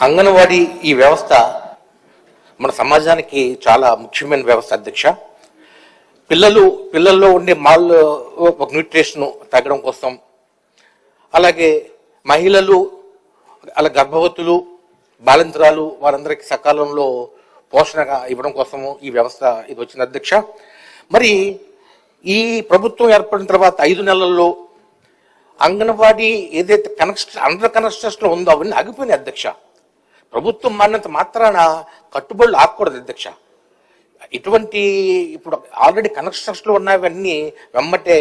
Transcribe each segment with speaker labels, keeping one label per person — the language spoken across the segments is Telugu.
Speaker 1: అంగన్వాడీ ఈ వ్యవస్థ మన సమాజానికి చాలా ముఖ్యమైన వ్యవస్థ అధ్యక్ష. పిల్లలు పిల్లల్లో ఉండే మాల్ ఒక న్యూట్రిషన్ తగ్గడం కోసం అలాగే మహిళలు అలా గర్భవతులు బాలింతరాలు వారందరికీ సకాలంలో పోషణగా ఇవ్వడం కోసము ఈ వ్యవస్థ ఇది వచ్చింది అధ్యక్ష. మరి ఈ ప్రభుత్వం ఏర్పడిన తర్వాత ఐదు నెలల్లో అంగన్వాడీ ఏదైతే కనెక్షన్ అండర్ కన్స్ట్రక్షన్ ఉందో అవన్నీ ఆగిపోయినాయి అధ్యక్ష. ప్రభుత్వం మన్నంత మాత్రాన కట్టుబడులు ఆకూడదు అధ్యక్ష. ఇటువంటి ఇప్పుడు ఆల్రెడీ కన్స్ట్రక్షన్లో ఉన్నవన్నీ వెమ్మటే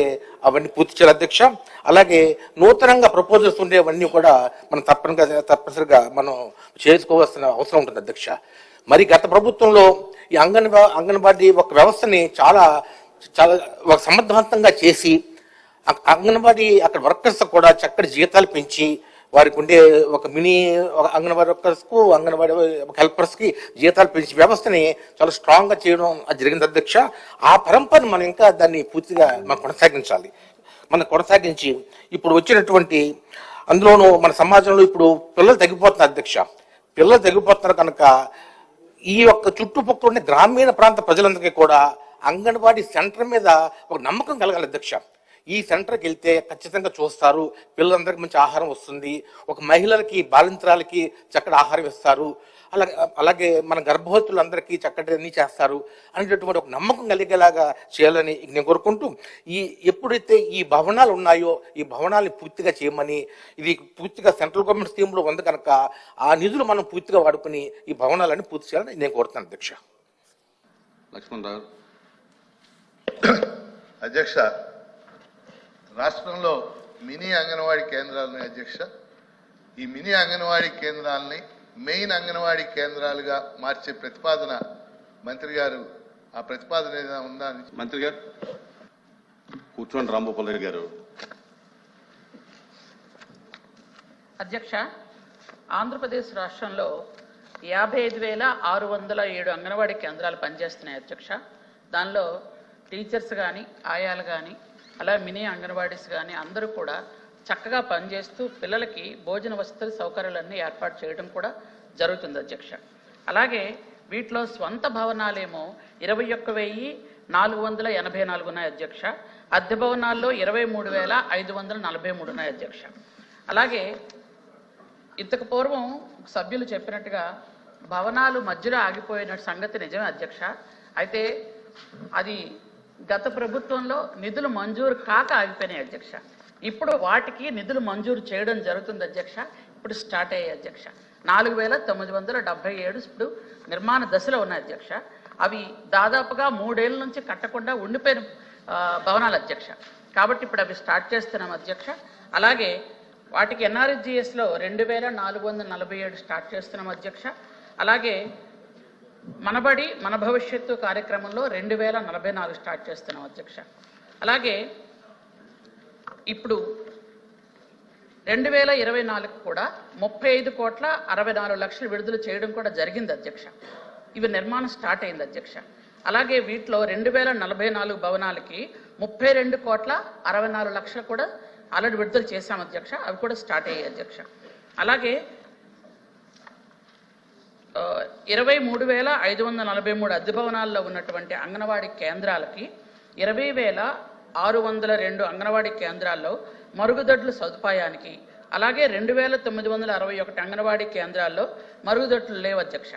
Speaker 1: అవన్నీ పూర్తి చేయాలి అధ్యక్ష. అలాగే నూతనంగా ప్రపోజల్స్ ఉండేవన్నీ కూడా మనం తప్పనిగా తప్పనిసరిగా మనం చేసుకోవాల్సిన అవసరం ఉంటుంది అధ్యక్ష. మరి గత ప్రభుత్వంలో ఈ అంగన్ అంగన్వాడీ ఒక వ్యవస్థని చాలా చాలా ఒక సమర్థవంతంగా చేసి అంగన్వాడీ అక్కడ వర్కర్స్ కూడా చక్కటి జీతాలు పెంచి వారికి ఉండే ఒక మినీ ఒక అంగన్వాడీ వర్కర్స్కు అంగన్వాడీ హెల్పర్స్కి జీతాలు పెంచే వ్యవస్థని చాలా స్ట్రాంగ్గా చేయడం అది జరిగింది. అధ్యక్ష ఆ పరంపరను మనం ఇంకా దాన్ని పూర్తిగా మనం కొనసాగించాలి. మనం కొనసాగించి ఇప్పుడు వచ్చినటువంటి అందులోనూ మన సమాజంలో ఇప్పుడు పిల్లలు తగ్గిపోతున్నారు అధ్యక్ష. పిల్లలు తగ్గిపోతున్నారు కనుక ఈ యొక్క చుట్టుపక్కల ఉండే గ్రామీణ ప్రాంత ప్రజలందరికీ కూడా అంగన్వాడీ సెంటర్ మీద ఒక నమ్మకం కలగాలి అధ్యక్ష. ఈ సెంటర్కి వెళ్తే ఖచ్చితంగా చూస్తారు. పిల్లలందరికీ మంచి ఆహారం వస్తుంది. ఒక మహిళలకి బాలింతరాలకి చక్కటి ఆహారం ఇస్తారు. అలాగే అలాగే మన గర్భవతులందరికీ చక్కటి అన్ని చేస్తారు అనేటటువంటి ఒక నమ్మకం కలిగేలాగా చేయాలని నేను కోరుకుంటూ ఈ ఎప్పుడైతే ఈ భవనాలు ఉన్నాయో ఈ భవనాల్ని పూర్తిగా చేయమని ఇది పూర్తిగా సెంట్రల్ గవర్నమెంట్ స్కీమ్లో ఉంది కనుక ఆ నిధులు మనం పూర్తిగా వాడుకుని ఈ భవనాలన్నీ పూర్తి చేయాలని నేను కోరుతాను అధ్యక్ష.
Speaker 2: లక్ష్మణ్ రావు.
Speaker 3: అధ్యక్ష రాష్ట్రంలో మినీ అంగన్వాడీ కేంద్రాలని అధ్యక్ష ఈ మినీ అంగన్వాడీ కేంద్రాలని మెయిన్ అంగన్వాడీ కేంద్రాలుగా మార్చే ప్రతిపాదన మంత్రి గారు ఆ ప్రతిపాదన ఏదైనా ఉందా అని
Speaker 2: మంత్రి గారు. కూర్చోండి రాంభూపాల్ రెడ్డి గారు.
Speaker 4: అధ్యక్ష ఆంధ్రప్రదేశ్ రాష్ట్రంలో యాభై ఐదు వేల ఆరు వందల ఏడు అంగన్వాడీ కేంద్రాలు పనిచేస్తున్నాయి అధ్యక్ష. దానిలో టీచర్స్ కానీ ఆయాలు కానీ అలా మినీ అంగన్వాడీస్ కానీ అందరూ కూడా చక్కగా పనిచేస్తూ పిల్లలకి భోజన వసతుల సౌకర్యాలన్నీ ఏర్పాటు చేయడం కూడా జరుగుతుంది అధ్యక్ష. అలాగే వీటిలో స్వంత భవనాలేమో ఇరవై ఒక్క వెయ్యి నాలుగు వందల ఎనభై నాలుగు ఉన్నాయి అధ్యక్ష. అద్దె భవనాల్లో ఇరవై మూడు వేల ఐదు వందల నలభై మూడు ఉన్నాయి అధ్యక్ష. అలాగే ఇంతకు పూర్వం సభ్యులు చెప్పినట్టుగా భవనాలు మధ్యలో ఆగిపోయిన సంగతి నిజమే అధ్యక్ష. అయితే అది గత ప్రభుత్వంలో నిధులు మంజూరు కాక ఆగిపోయినాయి అధ్యక్ష. ఇప్పుడు వాటికి నిధులు మంజూరు చేయడం జరుగుతుంది అధ్యక్ష. ఇప్పుడు స్టార్ట్ అయ్యాయి అధ్యక్ష. నాలుగు వేల తొమ్మిది వందల డెబ్బై ఏడు ఇప్పుడు నిర్మాణ దశలో ఉన్నాయి అధ్యక్ష. అవి దాదాపుగా మూడేళ్ళ నుంచి కట్టకుండా ఉండిపోయిన భవనాలు అధ్యక్ష. కాబట్టి ఇప్పుడు అవి స్టార్ట్ చేస్తున్నాం అధ్యక్ష. అలాగే వాటికి ఎన్ఆర్జిఎస్లో రెండు వేల నాలుగు వందల నలభై ఏడు స్టార్ట్ చేస్తున్నాం అధ్యక్ష. అలాగే మనబడి మన భవిష్యత్తు కార్యక్రమంలో రెండు వేల నలభై నాలుగు స్టార్ట్ చేస్తున్నాం అధ్యక్ష. అలాగే ఇప్పుడు రెండు వేల ఇరవై నాలుగు కూడా ముప్పై ఐదు కోట్ల అరవై నాలుగు లక్షలు విడుదల చేయడం కూడా జరిగింది అధ్యక్ష. ఇవి నిర్మాణం స్టార్ట్ అయింది అధ్యక్ష. అలాగే వీటిలో రెండు వేల నలభై నాలుగు భవనాలకి ముప్పై రెండు కోట్ల అరవై నాలుగు లక్షలు కూడా ఆల్రెడీ విడుదల చేశాం అధ్యక్ష. అవి కూడా స్టార్ట్ అయ్యాయి అధ్యక్ష. అలాగే ఇరవై మూడు వేల ఐదు వందల నలభై మూడు అద్దె భవనాల్లో ఉన్నటువంటి అంగన్వాడీ కేంద్రాలకి ఇరవై వేల ఆరు వందల రెండు అంగన్వాడీ కేంద్రాల్లో మరుగుదొడ్ల సదుపాయానికి అలాగే రెండు వేల తొమ్మిది వందల అరవై ఒకటి అంగన్వాడీ కేంద్రాల్లో మరుగుదొడ్లు లేవు అధ్యక్ష.